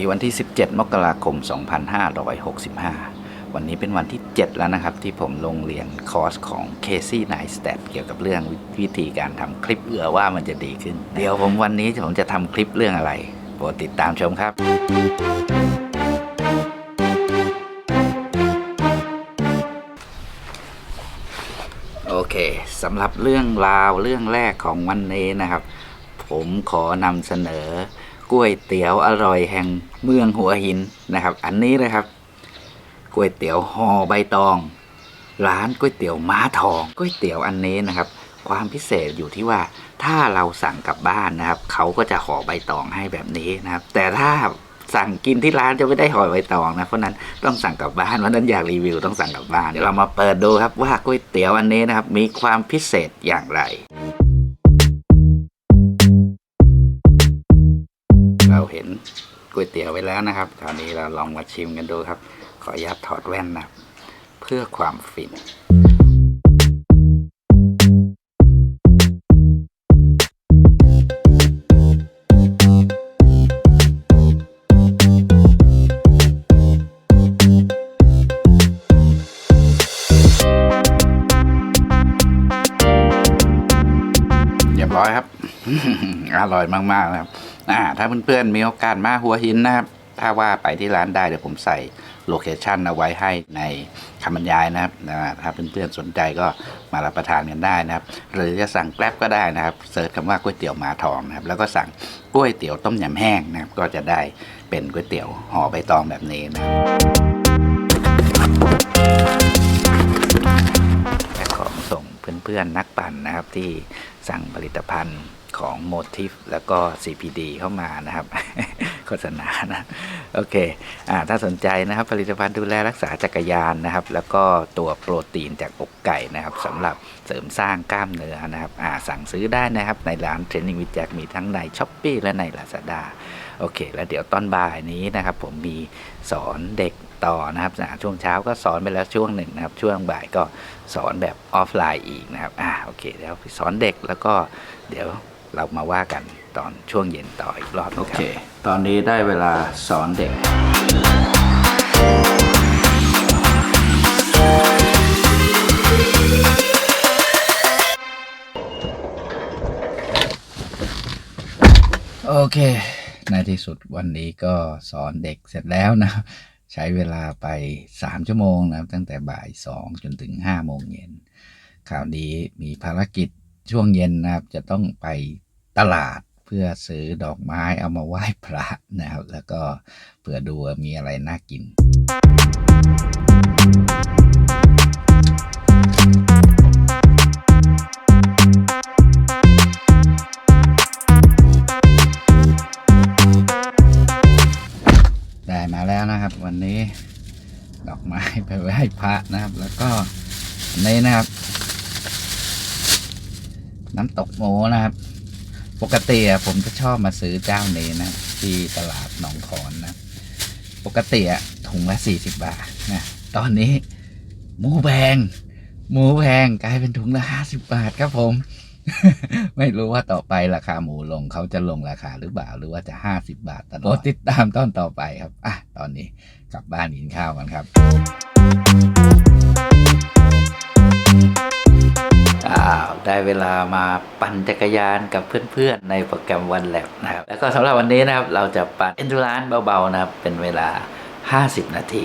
นี้วันที่ 17 มกราคม 2565 วันนี้เป็นวันที่ 7 แล้วนะครับ ที่ผมลงเรียนคอร์สของ Casey n i s t a t เกี่ยวกับเรื่องวิธีการทำคลิปเอือว่ามันจะดีขึ้น เดี๋ยวผมวันนี้ผมจะทำคลิปเรื่องอะไรโปรดติดตามชมครับโอเคสำหรับเรื่องราวเรื่องแรกของวันนี้นะครับ ผมขอนำเสนอ ก๋วยเตี๋ยวอร่อยแห่งเมืองหัวหินนะครับ อันนี้เลยครับก๋วยเตี๋ยวห่อใบตอง ร้านก๋วยเตี๋ยวม้าทองก๋วยเตี๋ยวอันนี้นะครับ ความพิเศษอยู่ที่ว่าถ้าเราสั่งกลับบ้านนะครับ เขาก็จะห่อใบตองให้แบบนี้นะครับ แต่ถ้าสั่งกินที่ร้านจะไม่ได้ห่อใบตองนะเพราะนั้นต้องสั่งกลับบ้านเพราะนั้นอยากรีวิวต้องสั่งกลับบ้านเดี๋ยวเรามาเปิดดูครับว่าก๋วยเตี๋ยวอันนี้นะครับ มีความพิเศษอย่างไร เราเห็นก๋วยเตี๋ยวไปแล้วนะครับ คราวนี้เราลองมาชิมกันดูครับ ขออนุญาตถอดแว่นนะเพื่อความฟินเรียบร้อยครับ อร่อยมากๆนะครับ อ่าถ้าเพื่อนๆมีโอกาสมาหัวหินนะครับ ถ้าว่าไปที่ร้านได้เดี๋ยวผมใส่โลเคชันเอาไว้ให้ในคำบรรยายนะครับถ้าเพื่อนๆสนใจก็มารับประทานกันได้นะครับ หรือจะสั่งแกร็บก็ได้นะครับเสิร์ชคำว่าก๋วยเตี๋ยวมาทองนะครับ แล้วก็สั่งก๋วยเตี๋ยวต้มยำแห้งนะครับ ก็จะได้เป็นก๋วยเตี๋ยวห่อใบตองแบบนี้นะครับและของส่งเพื่อนๆนักปั่นนะครับที่สั่งผลิตภัณฑ์ ของ Motif แล้วก็ CPD เข้ามานะครับ โฆษณานะโอเคอถ้าสนใจนะครับ ผลิตภัณฑ์ดูแลรักษาจักรยานนะครับ แล้วก็ตัวโปรตีนจากอกไก่นะครับสำหรับ เสริมสร้างกล้ามเนื้อนะครับอ่าสั่งซื้อได้นะครับ ในร้านเทรนนิ่งวิจักมีทั้งใน s h อ p e e และใน Lazada โอเค แล้วเดี๋ยวตอนบ่ายนี้นะครับ ผมมีสอนเด็กต่อนะครับช่วงเช้าก็สอนไปแล้วช่วงหนึ่งนะครับ ช่วงบ่ายก็สอนแบบออฟไลน์อีกนะครับอ่าโอเค แล้วสอนเด็กแล้วก็เดี๋ยวเรามาว่ากันตอนช่วงเย็นต่ออีกรอบโอเค ตอนนี้ได้เวลาสอนเด็ก โอเค ในที่สุดวันนี้ก็สอนเด็กเสร็จแล้วนะ ใช้เวลาไป 3 ชั่วโมงนะครับตั้งแต่บ่าย 2 จนถึง 5 โมงเย็นคราวนี้มีภารกิจช่วงเย็นนะครับ จะต้องไปตลาดเพื่อซื้อดอกไม้เอามาไหว้พระนะครับ แล้วก็เผื่อดูมีอะไรน่ากิน มาแล้วนะครับ วันนี้ดอกไม้ไปไว้ให้พระนะครับ แล้วก็อันนี้นะครับ น้ำตกหมูนะครับ ปกติผมจะชอบมาซื้อเจ้านี้นะ ที่ตลาดหนองขอนนะ ปกติถุงละสี่สิบบาทนะตอนนี้หมูแพงหมูแพงกลายเป็นถุงละห้าสิบบาทครับผม ไม่รู้ว่าต่อไปราคาหมูลงเขาจะลงราคาหรือเปล่า หรือว่าจะห้าสิบบาทตลอดติดตามตอนต่อไปครับ อะ ตอนนี้กลับบ้านกินข้าวกันครับอ้าวได้เวลามาปั่นจักรยานกับเพื่อนๆ ในโปรแกรมวันแลบนะครับ แล้วก็สำหรับวันนี้นะครับ เราจะปั่นเอ็นดูรานเบาๆนะครับ เป็นเวลา 50 นาที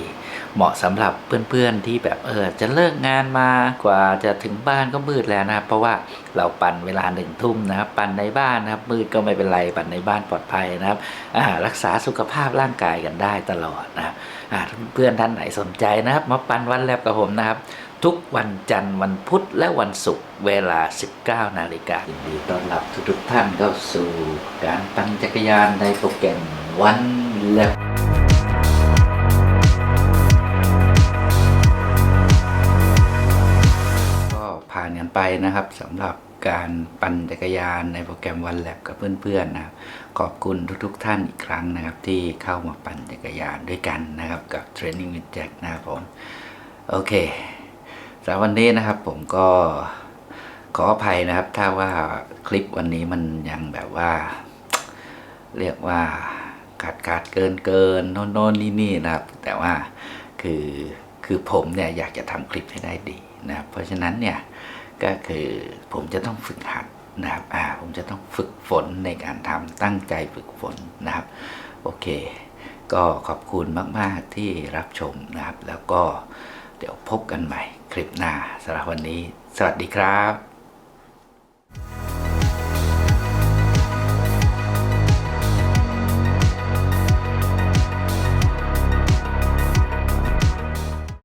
เหมาะสำหรับเพื่อนๆที่แบบเออจะเลิกงานมากว่าจะถึงบ้านก็มืดแล้วนะครับ เพราะว่าเราปั่นเวลาหนึ่งทุ่มนะครับ ปั่นในบ้านนะครับ มืดก็ไม่เป็นไรปั่นในบ้านปลอดภัยนะครับอ่ารักษาสุขภาพร่างกายกันได้ตลอดนะครับเพื่อนท่านไหนสนใจนะครับ มาปั่นวันแลบกับผมนะครับ ทุกวันจันทร์วันพุธและวันศุกร์เวลา 19 นาฬิกายินดีต้อนรับทุกท่านเข้าสู่การปั่นจักรยานในโปรแกรมวันแลบ กันไปนะครับสำหรับการปั่นจักรยานในโปรแกรมวันแลบกับเพื่อนๆนะครับขอบคุณทุกๆท่านอีกครั้งนะครับ ที่เข้ามาปั่นจักรยานด้วยกันนะครับ กับ Training with Jack นะครับผม โอเคสำหรับวันนี้นะครับผมก็ขออภัยนะครับ ถ้าว่าคลิปวันนี้มันยังแบบว่า เรียกว่าขาดขาดเกินเกินโน่นโน่นนี่นี่นะครับ แต่ว่าคือคือผมเนี่ยอยากจะทำคลิปให้ได้ดีนะครับเพราะฉะนั้นเนี่ย ก็คือผมจะต้องฝึกหัดนะครับอ่าผมจะต้องฝึกฝนในการทำตั้งใจฝึกฝนนะครับ โอเค ก็ขอบคุณมาก ๆ ที่รับชมนะครับ แล้วก็เดี๋ยวพบกันใหม่คลิปหน้าสำหรับวันนี้ สวัสดีครับ